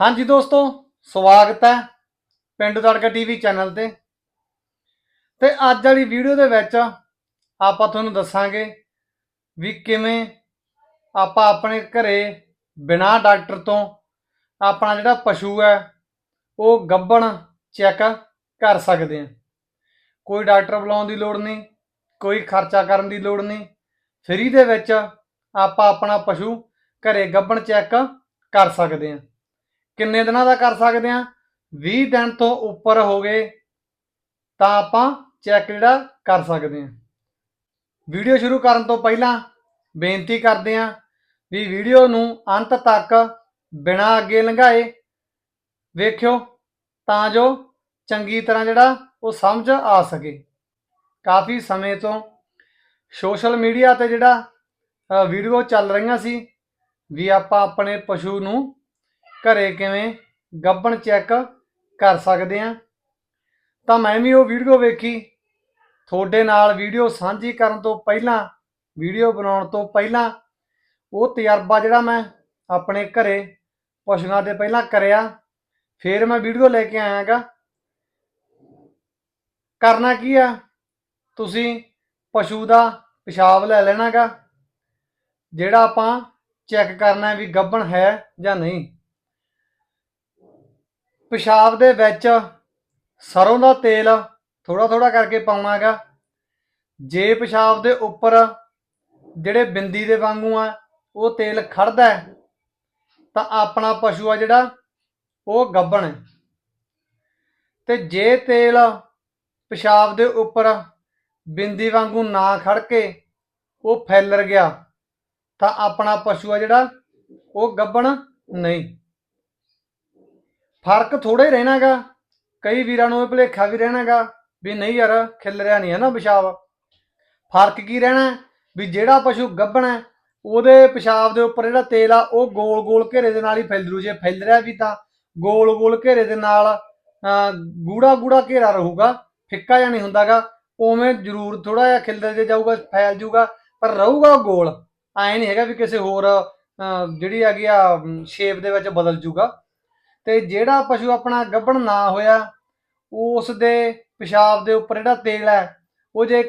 ਹਾਂਜੀ ਦੋਸਤੋ, ਸਵਾਗਤ ਹੈ ਪਿੰਡ ਤੜਕਾ ਟੀਵੀ ਚੈਨਲ ਤੇ। ਤੇ ਅੱਜ ਵਾਲੀ ਵੀਡੀਓ ਦੇ ਵਿੱਚ ਆਪਾਂ ਤੁਹਾਨੂੰ ਦੱਸਾਂਗੇ ਵੀ ਕਿਵੇਂ ਆਪਾਂ ਆਪਣੇ ਘਰੇ ਬਿਨਾਂ ਡਾਕਟਰ ਤੋਂ ਆਪਣਾ ਜਿਹੜਾ ਪਸ਼ੂ ਹੈ, ਉਹ ਗੱਭਣ ਚੈੱਕ ਕਰ ਸਕਦੇ ਹਾਂ। ਕੋਈ ਡਾਕਟਰ ਬੁਲਾਉਣ ਦੀ ਲੋੜ ਨਹੀਂ, ਕੋਈ ਖਰਚਾ ਕਰਨ ਦੀ ਲੋੜ ਨਹੀਂ। ਫ੍ਰੀ ਦੇ ਵਿੱਚ ਆਪਾਂ ਆਪਣਾ ਪਸ਼ੂ ਘਰੇ ਗੱਭਣ ਚੈੱਕ ਕਰ ਸਕਦੇ ਹਾਂ। ਕਿੰਨੇ ਦਿਨਾਂ ਦਾ ਕਰ ਸਕਦੇ ਹਾਂ? 20 ਦਿਨ ਤੋਂ ਉੱਪਰ ਹੋ ਗਏ, ਤਾਂ ਆਪਾਂ ਚੈੱਕ ਜਿਹੜਾ ਕਰ ਸਕਦੇ ਹਾਂ। ਵੀਡੀਓ ਸ਼ੁਰੂ ਕਰਨ ਤੋਂ ਪਹਿਲਾਂ ਬੇਨਤੀ ਕਰਦੇ ਹਾਂ ਵੀ ਵੀਡੀਓ ਨੂੰ ਅੰਤ ਤੱਕ ਬਿਨਾਂ ਅੱਗੇ ਲੰਘਾਏ ਵੇਖਿਓ, ਤਾਂ ਜੋ ਚੰਗੀ ਤਰ੍ਹਾਂ ਜਿਹੜਾ ਉਹ ਸਮਝ ਆ ਸਕੇ। ਕਾਫੀ ਸਮੇਂ ਤੋਂ ਸੋਸ਼ਲ ਮੀਡੀਆ ਤੇ ਜਿਹੜਾ ਵੀਡੀਓ ਚੱਲ ਰਹੀਆਂ ਸੀ, ਵੀ ਆਪਾਂ ਆਪਣੇ ਪਸ਼ੂ ਨੂੰ ਘਰੇ ਕਿਵੇਂ ਗੱਬਣ ਚੈੱਕ ਕਰ ਸਕਦੇ ਆ। ਤਾਂ ਮੈਂ ਵੀ ਉਹ ਵੀਡੀਓ ਵੇਖੀ। ਤੁਹਾਡੇ ਨਾਲ ਵੀਡੀਓ ਸਾਂਝੀ ਕਰਨ ਤੋਂ ਪਹਿਲਾਂ, ਵੀਡੀਓ ਬਣਾਉਣ ਤੋਂ ਪਹਿਲਾਂ, ਉਹ ਤਜਰਬਾ ਜਿਹੜਾ ਮੈਂ ਆਪਣੇ ਘਰੇ ਪਸ਼ੂਆਂ ਦੇ ਪਹਿਲਾਂ ਕਰਿਆ, ਫਿਰ ਮੈਂ ਵੀਡੀਓ ਲੈ ਕੇ ਆਇਆਗਾ। ਕਰਨਾ ਕੀ ਆ? ਤੁਸੀਂ ਪਸ਼ੂ ਦਾ ਪਿਸ਼ਾਬ ਲੈ ਲੈਣਾਗਾ। ਜਿਹੜਾ ਆਪਾਂ ਚੈੱਕ ਕਰਨਾ ਵੀ ਗੱਭਣ ਹੈ ਜਾਂ ਨਹੀਂ। ਪਿਸ਼ਾਬ ਦੇ ਵਿੱਚ ਸਰੋਂ ਦਾ ਤੇਲ ਥੋੜਾ ਥੋੜਾ ਕਰਕੇ ਪਾਉਣਾ ਹੈਗਾ ਜੇ ਪਿਸ਼ਾਬ ਦੇ ਉੱਪਰ ਜਿਹੜੇ ਬਿੰਦੀ ਦੇ ਵਾਂਗੂ ਆ, ਉਹ ਤੇਲ ਖੜਦਾ ਤਾਂ ਆਪਣਾ ਪਸ਼ੂ ਆ ਜਿਹੜਾ, ਉਹ ਗੱਭਣ ਤੇ ਜੇ ਤੇਲ ਪਿਸ਼ਾਬ ਦੇ ਉੱਪਰ ਬਿੰਦੀ ਵਾਂਗੂ ਨਾ ਖੜ ਕੇ ਉਹ ਫੈਲਰ ਗਿਆ, ਤਾਂ ਆਪਣਾ ਪਸ਼ੂ ਆ ਜਿਹੜਾ, ਉਹ ਗੱਭਣ ਨਹੀਂ। ਫ਼ਰਕ ਥੋੜਾ ਹੀ ਰਹਿਣਾਗਾ। ਕਈ ਵੀਰਾਂ ਨੂੰ ਇਹ ਭੁਲੇਖਾ ਵੀ ਰਹਿਣਾਗਾ ਵੀ ਨਹੀਂ ਯਾਰ ਖਿਲ ਰਿਹਾ ਨਹੀਂ ਹੈ ਨਾ ਪਿਸ਼ਾਬ। ਫ਼ਰਕ ਕੀ ਰਹਿਣਾ ਵੀ ਜਿਹੜਾ ਪਸ਼ੂ ਗੱਭਣਾ ਉਹਦੇ ਪਿਸ਼ਾਬ ਦੇ ਉੱਪਰ ਜਿਹੜਾ ਤੇਲ ਆ ਉਹ ਗੋਲ ਗੋਲ ਘੇਰੇ ਦੇ ਨਾਲ ਹੀ ਫੈਲਰੂ ਜੇ ਫੈਲ ਰਿਹਾ ਵੀ ਤਾਂ। ਗੋਲ ਗੋਲ ਘੇਰੇ ਦੇ ਨਾਲ ਅਹ, ਗੂੜਾ ਗੂੜਾ ਘੇਰਾ ਰਹੂਗਾ ਫਿੱਕਾ ਜਾਂ ਨਹੀਂ ਹੁੰਦਾਗਾ। ਉਵੇਂ ਜ਼ਰੂਰ ਥੋੜਾ ਜਿਹਾ ਖਿਲਰ ਜੇ ਜਾਊਗਾ ਫੈਲ ਜਾਊਗਾ ਪਰ ਰਹੂਗਾ ਉਹ ਗੋਲ। ਐ ਨਹੀਂ ਹੈਗਾ ਵੀ ਕਿਸੇ ਹੋਰ ਜਿਹੜੀ ਹੈਗੀ ਆ ਸ਼ੇਪ ਦੇ ਵਿੱਚ ਬਦਲ ਜਾਊਗਾ। ਤੇ ਜਿਹੜਾ ਪਸ਼ੂ ਆਪਣਾ ਗੱਭਣ ਨਾ ਹੋਇਆ, ਉਸ ਦੇ ਪਿਸ਼ਾਬ ਦੇ ਉੱਪਰ ਜਿਹੜਾ ਤੇਲ ਹੈ, ਉਹ ਜੇ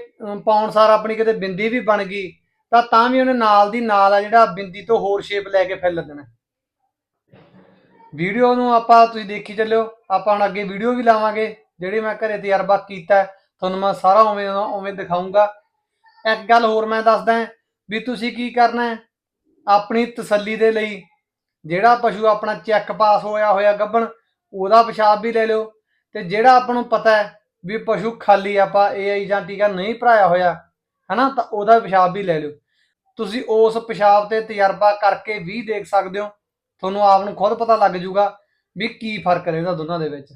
ਪਾਉਣ ਸਾਰ ਆਪਣੀ ਕਿਤੇ ਬਿੰਦੀ ਵੀ ਬਣ ਗਈ, ਤਾਂ ਤਾਂ ਵੀ ਉਹਨੇ ਨਾਲ ਦੀ ਨਾਲ ਆ ਜਿਹੜਾ ਬਿੰਦੀ ਤੋਂ ਹੋਰ ਸ਼ੇਪ ਲੈ ਕੇ ਫੈਲ ਦੇਣਾ ਵੀਡੀਓ ਨੂੰ ਆਪਾਂ ਤੁਸੀਂ ਦੇਖੀ ਚੱਲਿਓ, ਆਪਾਂ ਹੁਣ ਅੱਗੇ ਵੀਡੀਓ ਵੀ ਲਾਵਾਂਗੇ, ਜਿਹੜੀ ਮੈਂ ਘਰੇ ਤਜਰਬਾ ਕੀਤਾ, ਤੁਹਾਨੂੰ ਮੈਂ ਸਾਰਾ ਉਵੇਂ ਉਵੇਂ ਦਿਖਾਉਂਗਾ ਇੱਕ ਗੱਲ ਹੋਰ ਮੈਂ ਦੱਸਦਾ, ਵੀ ਤੁਸੀਂ ਕੀ ਕਰਨਾ ਆਪਣੀ ਤਸੱਲੀ ਦੇ ਲਈ ਜਿਹੜਾ ਪਸ਼ੂ ਆਪਣਾ ਚੈੱਕ ਪਾਸ ਹੋਇਆ ਹੋਇਆ ਗੱਭਣ, ਉਹਦਾ ਪਿਸ਼ਾਬ ਵੀ ਲੈ ਲਿਓ। ਤੇ ਜਿਹੜਾ ਆਪਾਂ ਨੂੰ ਪਤਾ ਹੈ ਵੀ ਪਸ਼ੂ ਖਾਲੀ ਆਪਾਂ ਏਆਈ ਜਾਂ ਟੀਕਾ ਨਹੀਂ ਭਰਾਇਆ ਹੋਇਆ, ਹਨਾ, ਤਾਂ ਉਹਦਾ ਪਿਸ਼ਾਬ ਵੀ ਲੈ ਲਿਓ। ਤੁਸੀਂ ਉਸ ਪਿਸ਼ਾਬ ਤੇ ਤਜਰਬਾ ਕਰਕੇ ਵੀ ਦੇਖ ਸਕਦੇ ਹੋ। ਤੁਹਾਨੂੰ ਆਪ ਨੂੰ ਖੁਦ ਪਤਾ ਲੱਗ ਜਾਊਗਾ ਵੀ ਕੀ ਫ਼ਰਕ ਹੈ ਇਹਦਾ ਦੋਨਾਂ ਦੇ ਵਿੱਚ।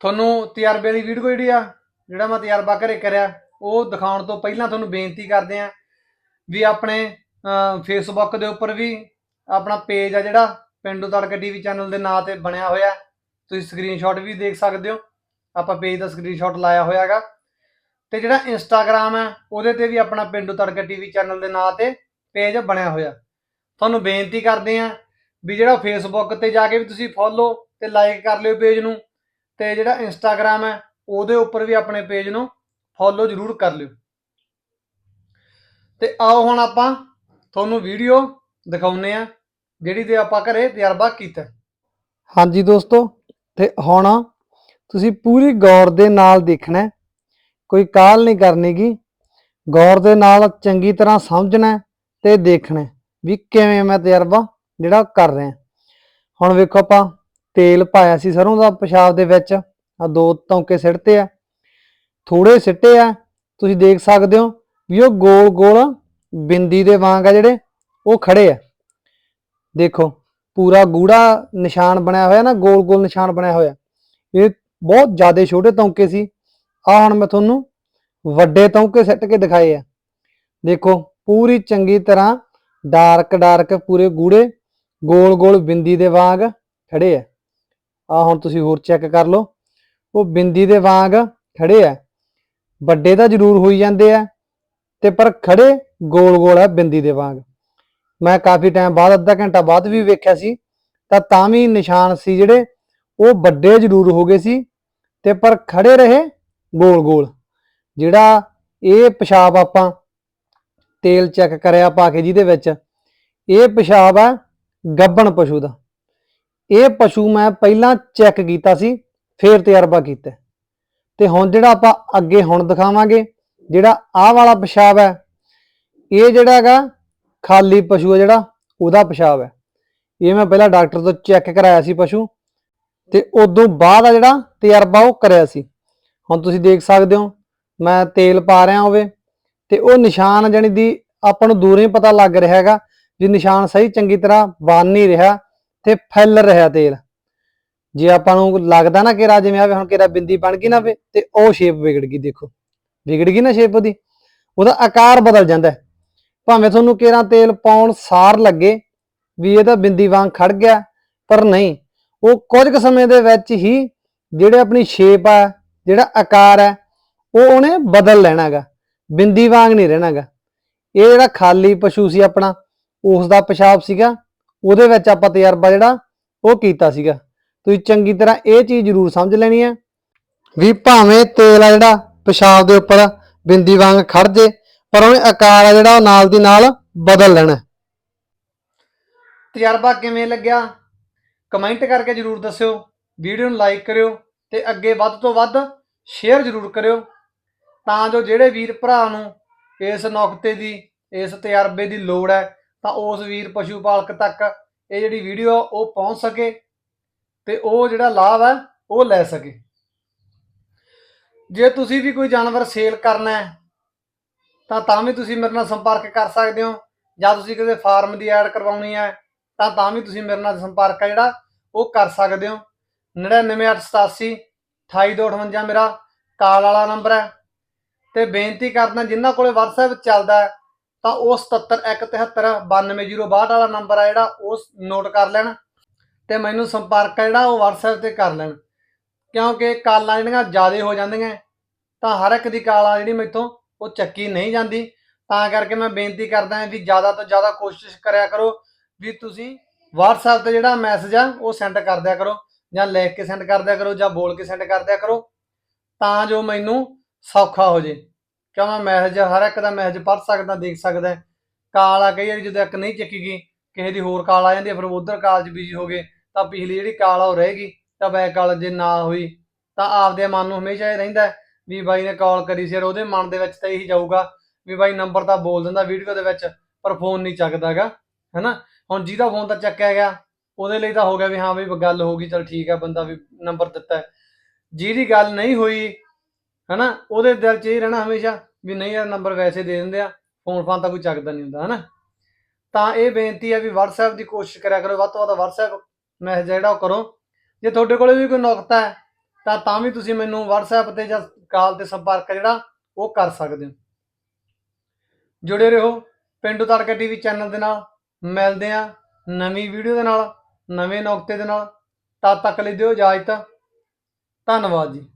ਤੁਹਾਨੂੰ ਤਜਰਬੇ ਦੀ ਵੀਡੀਓ ਜਿਹੜੀ ਆ, ਜਿਹੜਾ ਮੈਂ ਤਜਰਬਾ ਘਰੇ ਕਰਿਆ, ਉਹ ਦਿਖਾਉਣ ਤੋਂ ਪਹਿਲਾਂ ਤੁਹਾਨੂੰ ਬੇਨਤੀ ਕਰਦੇ ਆ ਵੀ ਆਪਣੇ ਫੇਸਬੁੱਕ ਦੇ ਉੱਪਰ ਵੀ ਆਪਣਾ ਪੇਜ ਆ ਜਿਹੜਾ, ਪਿੰਡੂ ਤੜਕਾ ਟੀਵੀ ਚੈਨਲ ਦੇ ਨਾਂ ਤੇ ਬਣਿਆ ਹੋਇਆ। ਤੁਸੀਂ ਸਕਰੀਨਸ਼ਾਟ ਵੀ ਦੇਖ ਸਕਦੇ ਹੋ। ਆਪਾਂ ਪੇਜ ਦਾ ਸਕਰੀਨਸ਼ਾਟ ਲਾਇਆ ਹੋਇਆ ਹੈਗਾ। ਤੇ ਜਿਹੜਾ ਇੰਸਟਾਗ੍ਰam ਹੈ, ਉਹਦੇ ਤੇ ਵੀ ਆਪਣਾ ਪਿੰਡੂ ਤੜਕਾ ਟੀਵੀ ਚੈਨਲ ਦੇ ਨਾਂ ਤੇ ਪੇਜ ਬਣਿਆ ਹੋਇਆ। ਤੁਹਾਨੂੰ ਬੇਨਤੀ ਕਰਦੇ ਆ ਵੀ ਜਿਹੜਾ ਫੇਸਬੁੱਕ ਤੇ ਜਾ ਕੇ ਵੀ ਤੁਸੀਂ ਫੋਲੋ ਤੇ ਲਾਈਕ ਕਰ ਲਿਓ ਪੇਜ ਨੂੰ, ਤੇ ਜਿਹੜਾ ਇੰਸਟਾਗ੍ਰam ਹੈ, ਉਹਦੇ ਉੱਪਰ ਵੀ ਆਪਣੇ ਪੇਜ ਨੂੰ ਫੋਲੋ ਜ਼ਰੂਰ ਕਰ ਲਿਓ। ਤੇ ਆਓ ਹੁਣ ਆਪਾਂ ਤੁਹਾਨੂੰ ਵੀਡੀਓ ਦਿਖਾਉਨੇ ਆ ਜਿਹੜੀ ਤੇ ਆਪਾਂ ਘਰੇ ਤਜਰਬਾ ਕੀਤਾ। ਹਾਂਜੀ ਦੋਸਤੋ, ਤੇ ਹੁਣ ਤੁਸੀਂ ਪੂਰੀ ਗੌਰ ਦੇ ਨਾਲ ਦੇਖਣਾ ਹੈ। ਕੋਈ ਕਾਲ ਨਹੀਂ ਕਰਨੀਗੀ ਗੌਰ ਦੇ ਨਾਲ ਚੰਗੀ ਤਰ੍ਹਾਂ ਸਮਝਣਾ ਹੈ ਤੇ ਦੇਖਣਾ ਹੈ ਵੀ ਕਿਵੇਂ ਮੈਂ ਤਜਰਬਾ ਜਿਹੜਾ ਕਰ ਰਿਹਾ। ਹੁਣ ਵੇਖੋ ਆਪਾਂ, ਤੇਲ ਪਾਇਆ ਸੀ ਸਰੋਂ ਦਾ ਪਿਸ਼ਾਬ ਦੇ ਵਿੱਚ। ਆ ਦੋ ਤੌਂਕੇ ਸਿੱਟਦੇ ਆ। ਥੋੜੇ ਸਿੱਟੇ ਆ। ਤੁਸੀਂ ਦੇਖ ਸਕਦੇ ਹੋ ਵੀ ਉਹ ਗੋਲ ਗੋਲ ਬਿੰਦੀ ਦੇ ਵਾਂਗ ਆ ਜਿਹੜੇ, ਉਹ ਖੜੇ ਆ। ਦੇਖੋ, ਪੂਰਾ ਗੂੜਾ ਨਿਸ਼ਾਨ ਬਣਿਆ ਹੋਇਆ ਨਾ, ਗੋਲ ਗੋਲ ਨਿਸ਼ਾਨ ਬਣਿਆ ਹੋਇਆ। ਇਹ ਬਹੁਤ ਜ਼ਿਆਦਾ ਛੋਟੇ ਤੌਂਕੇ ਸੀ। ਆ ਹੁਣ ਮੈਂ ਤੁਹਾਨੂੰ ਵੱਡੇ ਤੌਂਕੇ ਸਿੱਟ ਕੇ ਦਿਖਾਏ ਆ। ਦੇਖੋ, ਪੂਰੀ ਚੰਗੀ ਤਰ੍ਹਾਂ ਡਾਰਕ ਡਾਰਕ ਪੂਰੇ ਗੂੜੇ, ਗੋਲ ਗੋਲ ਬਿੰਦੀ ਦੇ ਵਾਂਗ ਖੜੇ ਆ। ਆ ਹੁਣ ਤੁਸੀਂ ਹੋਰ ਚੈੱਕ ਕਰ ਲਓ। ਉਹ ਬਿੰਦੀ ਦੇ ਵਾਂਗ ਖੜੇ ਆ। ਵੱਡੇ ਤਾਂ ਜ਼ਰੂਰ ਹੋਈ ਜਾਂਦੇ ਆ, ਤੇ ਪਰ ਖੜੇ ਗੋਲ ਗੋਲ ਆ ਬਿੰਦੀ ਦੇ ਵਾਂਗ। ਮੈਂ ਕਾਫੀ ਟਾਈਮ ਬਾਅਦ, ਅੱਧਾ ਘੰਟਾ ਬਾਅਦ ਵੀ ਵੇਖਿਆ ਸੀ, ਤਾਂ ਤਾਂ ਵੀ ਨਿਸ਼ਾਨ ਸੀ ਜਿਹੜੇ, ਉਹ ਵੱਡੇ ਜ਼ਰੂਰ ਹੋ ਗਏ ਸੀ ਤੇ ਪਰ ਖੜੇ ਰਹੇ ਗੋਲ ਗੋਲ। ਜਿਹੜਾ ਇਹ ਪਿਸ਼ਾਬ ਆਪਾਂ ਤੇਲ ਚੈੱਕ ਕਰਿਆ ਪਾ ਕੇ ਜਿਹਦੇ ਵਿੱਚ, ਇਹ ਪਿਸ਼ਾਬ ਹੈ ਗੱਬਣ ਪਸ਼ੂ ਦਾ। ਇਹ ਪਸ਼ੂ ਮੈਂ ਪਹਿਲਾਂ ਚੈੱਕ ਕੀਤਾ ਸੀ, ਫੇਰ ਤਜਰਬਾ ਕੀਤਾ। ਤੇ ਹੁਣ ਜਿਹੜਾ ਆਪਾਂ ਅੱਗੇ ਹੁਣ ਦਿਖਾਵਾਂਗੇ, ਜਿਹੜਾ ਆਹ ਵਾਲਾ ਪਿਸ਼ਾਬ ਹੈ, ਇਹ ਜਿਹੜਾ ਹੈਗਾ ਖਾਲੀ ਪਸ਼ੂ ਹੈ ਜਿਹੜਾ, ਉਹਦਾ ਪਿਸ਼ਾਬ ਹੈ। ਇਹ ਮੈਂ ਪਹਿਲਾਂ ਡਾਕਟਰ ਤੋਂ ਚੈੱਕ ਕਰਾਇਆ ਸੀ ਪਸ਼ੂ, ਤੇ ਉਦੋਂ ਬਾਅਦ ਆ ਜਿਹੜਾ ਤਜਰਬਾ ਉਹ ਕਰਿਆ ਸੀ। ਹੁਣ ਤੁਸੀਂ ਦੇਖ ਸਕਦੇ ਹੋ, ਮੈਂ ਤੇਲ ਪਾ ਰਿਹਾ ਹੋਵੇ ਤੇ ਉਹ ਨਿਸ਼ਾਨ ਜਾਣੀ ਦੀ ਆਪਾਂ ਨੂੰ ਦੂਰੋਂ ਹੀ ਪਤਾ ਲੱਗ ਰਿਹਾ ਹੈਗਾ ਵੀ ਨਿਸ਼ਾਨ ਸਹੀ ਚੰਗੀ ਤਰ੍ਹਾਂ ਬਣ ਨਹੀਂ ਰਿਹਾ ਤੇ ਫੈਲ ਰਿਹਾ ਤੇਲ। ਜੇ ਆਪਾਂ ਨੂੰ ਲੱਗਦਾ ਨਾ ਕਿ ਜਿਵੇਂ ਆਵੇ, ਹੁਣ ਕਿਹੜਾ ਬਿੰਦੀ ਬਣ ਗਈ ਨਾ ਵੇ ਤੇ ਉਹ ਸ਼ੇਪ ਵਿਗੜ ਗਈ, ਦੇਖੋ। ਵਿਗੜ ਗਈ ਨਾ ਸ਼ੇਪ ਉਹਦੀ, ਉਹਦਾ ਆਕਾਰ ਬਦਲ ਜਾਂਦਾ ਹੈ। ਭਾਵੇਂ ਤੁਹਾਨੂੰ ਕਿਹੜਾ ਤੇਲ ਪਾਉਣ ਸਾਰ ਲੱਗੇ, ਵੀ ਇਹ ਤਾਂ ਬਿੰਦੀ ਵਾਂਗ ਖੜ ਗਿਆ, ਪਰ ਨਹੀਂ, ਉਹ ਕੁਝ ਕੁ ਸਮੇਂ ਦੇ ਵਿੱਚ ਹੀ ਜਿਹੜੇ ਆਪਣੀ ਸ਼ੇਪ ਆ, ਜਿਹੜਾ ਆਕਾਰ ਹੈ ਉਹ ਉਹਨੇ ਬਦਲ ਲੈਣਾਗਾ, ਬਿੰਦੀ ਵਾਂਗ ਨਹੀਂ ਰਹਿਣਾਗਾ। ਇਹ ਜਿਹੜਾ ਖਾਲੀ ਪਸ਼ੂ ਸੀ ਆਪਣਾ ਉਸ ਦਾ ਪਿਸ਼ਾਬ ਸੀਗਾ, ਉਹਦੇ ਵਿੱਚ ਆਪਾਂ ਤਜਰਬਾ ਜਿਹੜਾ, ਉਹ ਕੀਤਾ ਸੀਗਾ। ਤੁਸੀਂ ਚੰਗੀ ਤਰ੍ਹਾਂ ਇਹ ਚੀਜ਼ ਜ਼ਰੂਰ ਸਮਝ ਲੈਣੀ ਹੈ ਵੀ ਭਾਵੇਂ ਤੇਲ ਆ ਜਿਹੜਾ, ਪਿਸ਼ਾਬ ਦੇ ਉੱਪਰ ਬਿੰਦੀ ਵਾਂਗ ਖੜ ਜੇ ਪਰ ਉਹਨੇ ਆਕਾਰ ਆ ਜਿਹੜਾ ਉਹ ਨਾਲ ਦੀ ਨਾਲ ਬਦਲ ਲੈਣਾ ਤਜਰਬਾ ਕਿਵੇਂ ਲੱਗਿਆ? ਕਮੈਂਟ ਕਰਕੇ ਜਰੂਰ ਦੱਸਿਓ। ਵੀਡੀਓ ਨੂੰ ਲਾਈਕ ਕਰਿਓ ਤੇ ਅੱਗੇ ਵੱਧ ਤੋਂ ਵੱਧ ਸ਼ੇਅਰ ਜਰੂਰ ਕਰਿਓ। ਤਾਂ ਜੋ ਜਿਹੜੇ ਵੀਰ ਭਰਾ ਨੂੰ ਇਸ ਨੁਕਤੇ ਦੀ, ਇਸ ਤਜਰਬੇ ਦੀ ਲੋੜ ਹੈ, ਤਾਂ ਉਸ ਵੀਰ ਪਸ਼ੂ ਪਾਲਕ ਤੱਕ ਇਹ ਜਿਹੜੀ ਵੀਡੀਓ ਆ, ਉਹ ਪਹੁੰਚ ਸਕੇ ਤੇ ਉਹ ਜਿਹੜਾ ਲਾਭ ਹੈ, ਉਹ ਲੈ ਸਕੇ। ਜੇ ਤੁਸੀਂ ਵੀ ਕੋਈ ਜਾਨਵਰ ਸੇਲ ਕਰਨਾ ਹੈ ਤਾਂ ਤਾਂ ਵੀ ਤੁਸੀਂ ਮੇਰੇ ਨਾਲ ਸੰਪਰਕ ਕਰ ਸਕਦੇ ਹੋ, ਜਾਂ ਤੁਸੀਂ ਕਿਸੇ ਫਾਰਮ ਦੀ ਐਡ ਕਰਵਾਉਣੀ ਹੈ, ਤਾਂ ਤਾਂ ਵੀ ਤੁਸੀਂ ਮੇਰੇ ਨਾਲ ਸੰਪਰਕ ਹੈ ਜਿਹੜਾ, ਉਹ ਕਰ ਸਕਦੇ ਹੋ। 99887 28258 ਮੇਰਾ ਕਾਲ ਵਾਲਾ ਨੰਬਰ ਹੈ। ਤੇ ਬੇਨਤੀ ਕਰਦਾ, ਜਿਨ੍ਹਾਂ ਕੋਲੇ WhatsApp ਚੱਲਦਾ ਤਾਂ ਉਹ 7717792062 ਵਾਲਾ ਨੰਬਰ ਆ ਜਿਹੜਾ, ਉਹ ਨੋਟ ਕਰ ਲੈਣ ਤੇ ਮੈਨੂੰ ਸੰਪਰਕ ਹੈ ਜਿਹੜਾ, ਉਹ WhatsApp ਤੇ ਕਰ ਲੈਣ। ਕਿਉਂਕਿ ਕਾਲਾਂ ਜਿਹੜੀਆਂ ਜ਼ਿਆਦਾ ਹੋ ਜਾਂਦੀਆਂ, ਤਾਂ ਹਰ ਇੱਕ ਦੀ ਕਾਲ ਆ ਜਿਹੜੀ ਮੈਥੋਂ ਉਹ ਚੱਕੀ ਨਹੀਂ ਜਾਂਦੀ। ਤਾਂ ਕਰਕੇ ਮੈਂ ਬੇਨਤੀ ਕਰਦਾ ਹਾਂ ਵੀ ਜ਼ਿਆਦਾ ਤੋਂ ਜ਼ਿਆਦਾ ਕੋਸ਼ਿਸ਼ ਕਰਿਆ ਕਰੋ ਵੀ ਤੁਸੀਂ WhatsApp ਤੇ ਜਿਹੜਾ ਮੈਸੇਜ ਆ, ਉਹ ਸੈਂਡ ਕਰ ਦਿਆ ਕਰੋ ਜਾਂ ਲਿਖ ਕੇ ਸੈਂਡ ਕਰ ਦਿਆ ਕਰੋ ਜਾਂ ਬੋਲ ਕੇ ਸੈਂਡ ਕਰ ਦਿਆ ਕਰੋ ਤਾਂ ਜੋ ਮੈਨੂੰ ਸੌਖਾ ਹੋ ਜੇ। ਕਿਉਂ ਮੈਂ ਮੈਸੇਜ ਹਰ ਇੱਕ ਦਾ ਮੈਸੇਜ ਪੜ੍ਹ ਸਕਦਾ, ਦੇਖ ਸਕਦਾ ਕਾਲ ਆ, ਕਈ ਵਾਰੀ ਜਦੋਂ ਇੱਕ ਨਹੀਂ ਚੱਕੀ ਗਈ, ਕਿਸੇ ਦੀ ਹੋਰ ਕਾਲ ਆ ਜਾਂਦੀ ਫਿਰ ਉਧਰ ਕਾਲ 'ਚ ਬਿਜ਼ੀ ਹੋ ਗਏ, ਤਾਂ ਪਿਛਲੀ ਜਿਹੜੀ ਕਾਲ ਆ, ਉਹ ਰਹੇਗੀ ਤਾਂ ਬੈਕ ਕਾਲ ਜੇ ਨਾ ਹੋਈ, ਤਾਂ ਆਪਦੇ ਮਨ ਨੂੰ ਹਮੇਸ਼ਾ ਇਹ ਰਹਿੰਦਾ ਵੀ ਬਾਈ ਨੇ ਕਾਲ ਕਰੀ ਸੀ ਯਾਰ, ਉਹਦੇ ਮਨ ਦੇ ਵਿੱਚ ਤਾਂ ਇਹੀ ਜਾਊਗਾ ਵੀ ਬਾਈ ਨੰਬਰ ਤਾਂ ਬੋਲ ਦਿੰਦਾ ਵੀਡੀਓ ਦੇ ਵਿੱਚ, ਪਰ ਫੋਨ ਨਹੀਂ ਚੱਕਦਾਗਾ, ਹੈਨਾ? ਹੁਣ ਜਿਹਦਾ ਫੋਨ ਤਾਂ ਚੱਕਿਆ ਗਿਆ, ਉਹਦੇ ਲਈ ਤਾਂ ਹੋ ਗਿਆ ਵੀ ਹਾਂ ਵੀ ਗੱਲ ਹੋ ਗਈ, ਚਲ ਠੀਕ ਹੈ ਬੰਦਾ ਵੀ ਨੰਬਰ ਦਿੱਤਾ ਜਿਹਦੀ ਗੱਲ ਨਹੀਂ ਹੋਈ, ਹੈਨਾ? ਉਹਦੇ ਦਿਲ 'ਚ ਇਹ ਰਹਿਣਾ ਹਮੇਸ਼ਾ ਵੀ ਨਹੀਂ ਯਾਰ ਨੰਬਰ ਵੈਸੇ ਦੇ ਦਿੰਦੇ ਆ ਫੋਨ ਫਾਨ ਤਾਂ ਕੋਈ ਚੱਕਦਾ ਨਹੀਂ ਹੁੰਦਾ, ਹੈਨਾ? ਤਾਂ ਇਹ ਬੇਨਤੀ ਹੈ ਵੀ WhatsApp ਦੀ ਕੋਸ਼ਿਸ਼ ਕਰਿਆ ਕਰੋ, ਵੱਧ ਤੋਂ ਵੱਧ WhatsApp ਮੈਸੇਜ ਜਿਹੜਾ ਉਹ ਕਰੋ। ਜੇ ਤੁਹਾਡੇ ਕੋਲੇ ਵੀ ਕੋਈ ਨੁਕਤਾ ਹੈ, ਤਾਂ ਤਾਂ ਵੀ ਤੁਸੀਂ ਮੈਨੂੰ WhatsApp ਤੇ ਜਾਂ ਕਾਲ ਤੇ ਸੰਪਰਕ ਜਿਹੜਾ, ਉਹ ਕਰ ਸਕਦੇ ਹੋ। ਜੁੜੇ ਰਹੋ ਪਿੰਡੂ ਤੜਕਾ ਟੀਵੀ ਚੈਨਲ ਦੇ ਨਾਲ। ਮਿਲਦੇ ਆ ਨਵੀਂ ਵੀਡੀਓ ਦੇ ਨਾਲ, ਨਵੇਂ ਨੁਕਤੇ ਦੇ ਨਾਲ। ਤਦ ਤੱਕ ਲਈ ਦਿਓ ਇਜਾਜ਼ਤ। ਧੰਨਵਾਦ ਜੀ।